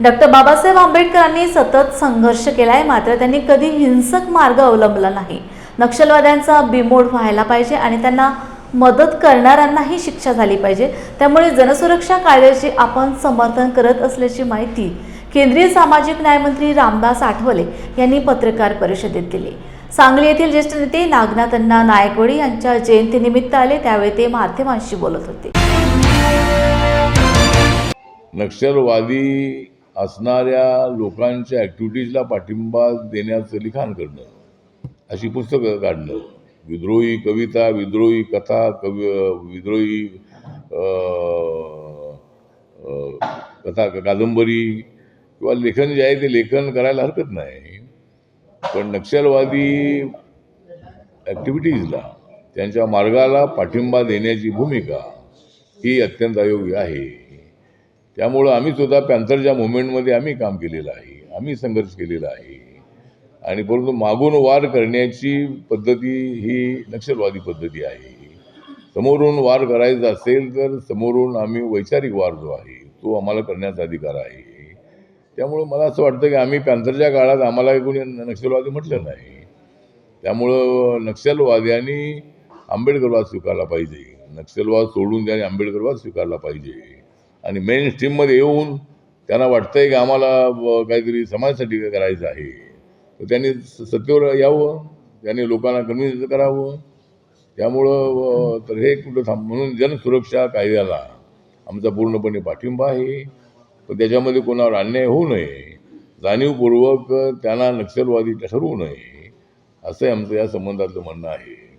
Doctor Babasaheb आंबेडकरांनी सतत संघर्ष केलाय मात्र त्यांनी कधी हिंसक मार्ग अवलंबला नाही. नक्षलवाद्यांचा बिमोड व्हायला पाहिजे आणि त्यांना मदत करणाऱ्यांनाही शिक्षा झाली पाहिजे. त्यामुळे जनसुरक्षा कायद्याचे आपण समर्थन करत असल्याची माहिती केंद्रीय सामाजिक न्यायमंत्री रामदास आठवले यांनी पत्रकार परिषदेत दिली. सांगली येथील ज्येष्ठ नेते नागनाथ अण्णा नायकवडी यांच्या जयंतीनिमित्त आले. त्यावेळी ते माध्यमांशी बोलत होते. नक्षलवादी असणाऱ्या लोकांच्या ॲक्टिव्हिटीजला पाठिंबा देण्याचं लिखाण करणं अशी पुस्तकं काढणं. विद्रोही कविता विद्रोही कथा कवी विद्रोही कथा कादंबरी किंवा लेखन जे आहे ते लेखन करायला हरकत नाही. पण नक्षलवादी ॲक्टिव्हिटीजला त्यांच्या मार्गाला पाठिंबा देण्याची भूमिका ही अत्यंत अयोग्य आहे. त्यामुळं आम्ही सुद्धा पॅन्थरच्या मुवमेंटमध्ये आम्ही काम केलेलं आहे. आम्ही संघर्ष केलेला आहे. आणि परंतु मागून वार करण्याची पद्धती ही नक्षलवादी पद्धती आहे. समोरून वार करायचा असेल तर समोरून आम्ही वैचारिक वार जो आहे तो आम्हाला करण्याचा अधिकार आहे. त्यामुळं मला असं वाटतं की आम्ही पॅन्थरच्या काळात आम्हाला कोणी नक्षलवादी म्हटलं नाही. त्यामुळं नक्षलवाद्यांनी आंबेडकरवाद स्वीकारला पाहिजे. नक्षलवाद सोडून त्याने आंबेडकरवाद स्वीकारला पाहिजे. आणि मेन स्ट्रीममध्ये येऊन त्यांना वाटतंय की आम्हाला काहीतरी समाजासाठी काय करायचं आहे. तर त्यांनी स- सत्तेवर यावं त्यांनी लोकांना कन्व्हिन्स करावं. त्यामुळं तर हे कुठं थांब म्हणून जनसुरक्षा कायद्याला आमचा पूर्णपणे पाठिंबा आहे. पण त्याच्यामध्ये कोणावर अन्याय होऊ नये. जाणीवपूर्वक त्यांना नक्षलवादी ठरवू नये. असं आमचं या संबंधातलं म्हणणं आहे.